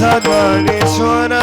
माझा ज्ञानेश्वर कृपाळूदार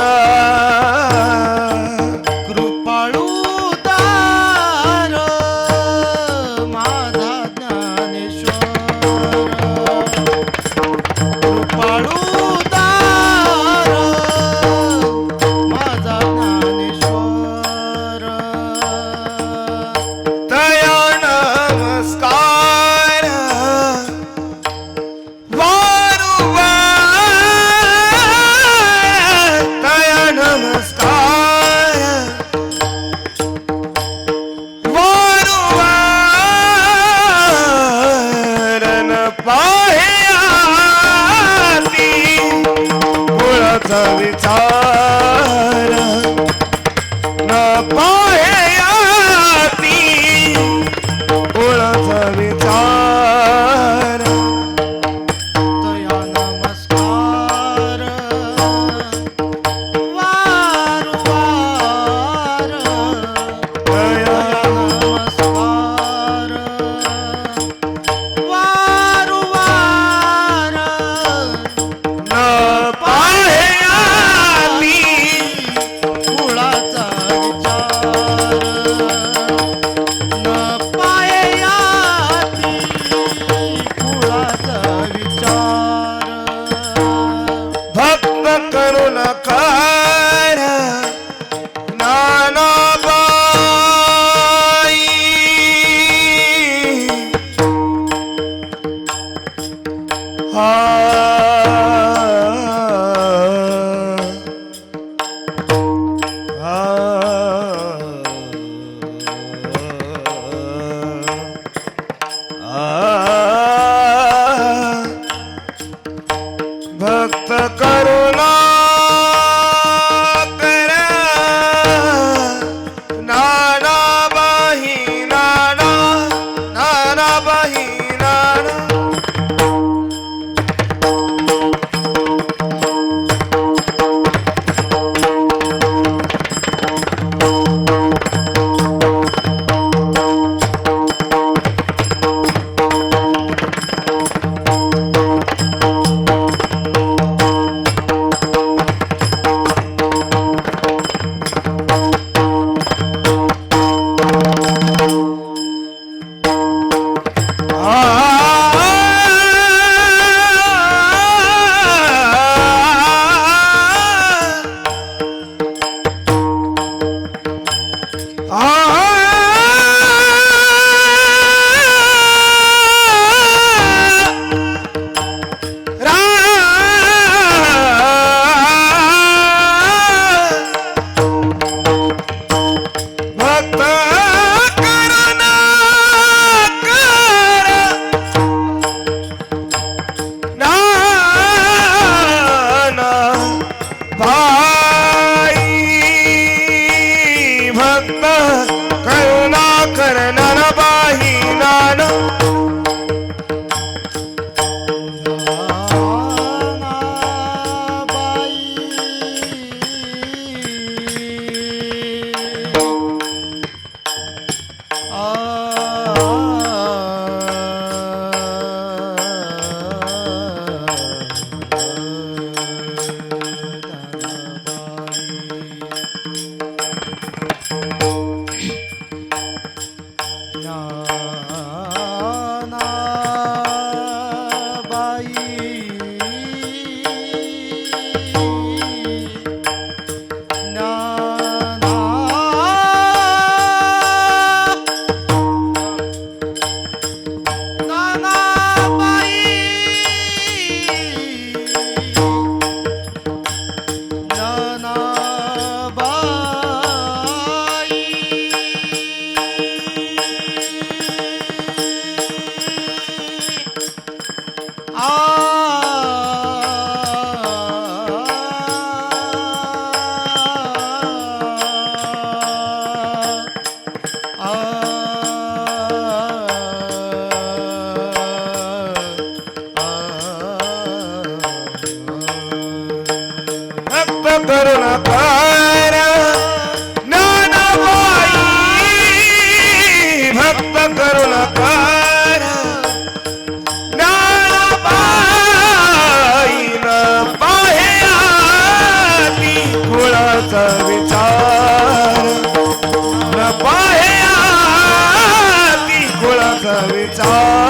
भक्त करुणा करुणाकार ज्ञानाबाई भक्त करुणाकार ज्ञानाबाई न पाहे कुळाचा विचार. न पाहे कुळाचा विचार.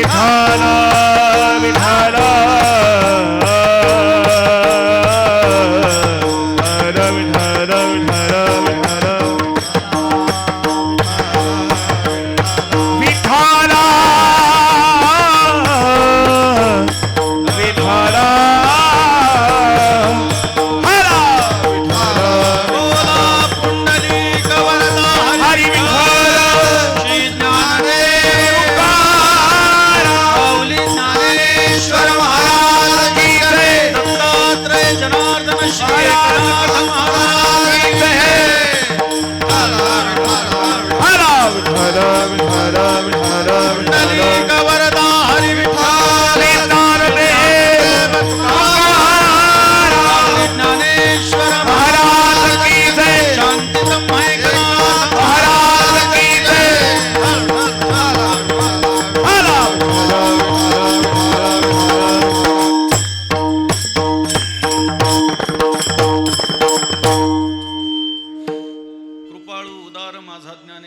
विठ्ठल विठ्ठल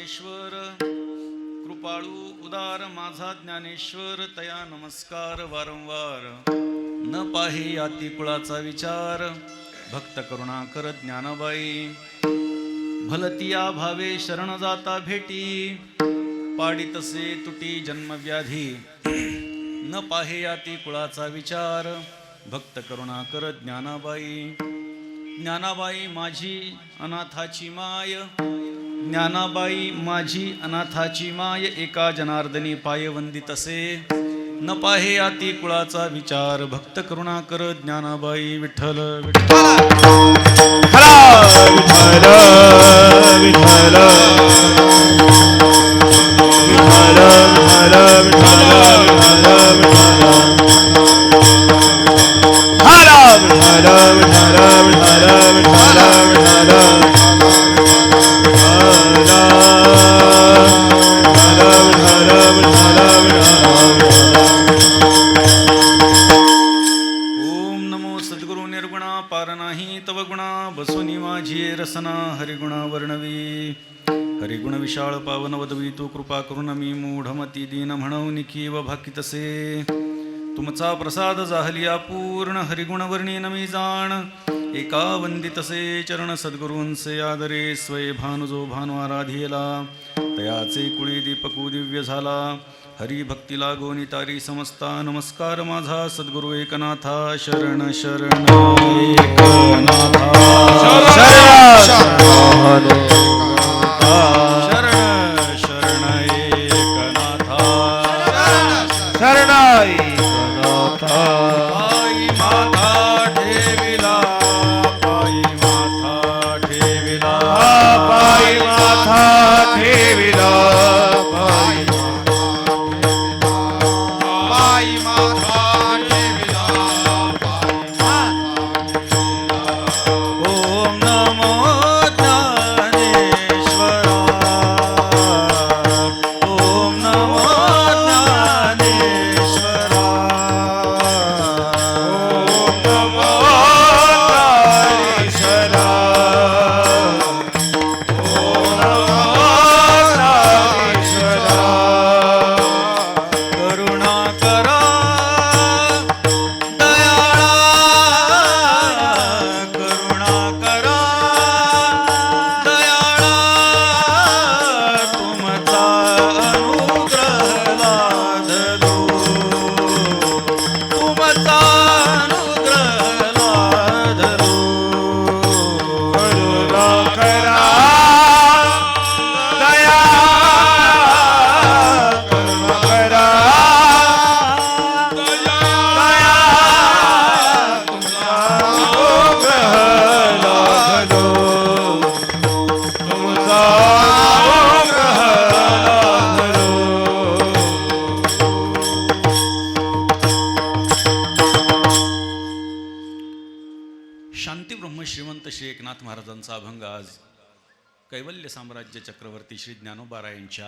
माझा ज्ञानेश्वर कृपाळू उदार माझा ज्ञानेश्वर तया नमस्कार वारंवार. न पाहे आती कुळाचा विचार भक्त करुणा कर ज्ञानाबाई. भलतिया भावे शरण जाता भेटी पाडी तसे तुटी जन्मव्याधी. न पाहे आती कुळाचा विचार भक्त करुणा कर ज्ञानाबाई. ज्ञानाबाई माझी अनाथाची माय ज्ञानाबाई माझी अनाथाची माय एका जनार्दनी पायवंदी असे. न पाहे आती कुळाचा विचार भक्त करुणा कर ज्ञानाबाई विठ्ठल विठ्ठल. विठ्ठल विठ्ठल. विठ्ठल बसुनी माझी रसना हरिगुणा वर्णवी. हरिगुण विशाळ पावन वदवी तू कृपा करून मी मूढमती दीन म्हणून व भाकी तसे तुमचा प्रसाद जाहलिया पूर्ण हरिगुणवर्णी नमी जाण. एका वंदितसे चरण सद्गुरूंसे आदरे स्वय भानुजो भानु आराधियला. तयाचे कुळी दीपकू दिव्य झाला. हरी भक्ती लागोनी तारी समस्ता नमस्कार माझा सद्गुरु एकनाथा शरण शरण एकनाथा। शरण कैवल्य साम्राज्य चक्रवर्ती श्री ज्ञानोबारायांच्या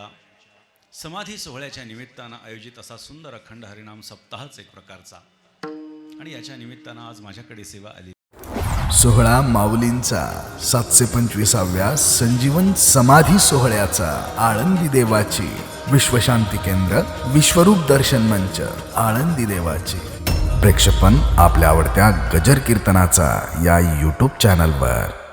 समाधी सोहळ्याच्या निमित्तानं आयोजित असा सुंदर अखंड हरिनाम सप्ताहच एक प्रकारचा. आणि याच्या निमित्तानं आज माझ्याकडे सेवा आली. सोहळा माऊलींचा सातशे पंचवीसाव्या संजीवन समाधी सोहळ्याचा आळंदी देवाची विश्वशांती केंद्र विश्वरूप दर्शन मंच आळंदी देवाची. प्रेक्षपण आपल्या आवडत्या गजर कीर्तनाचा या यूट्यूब चॅनलवर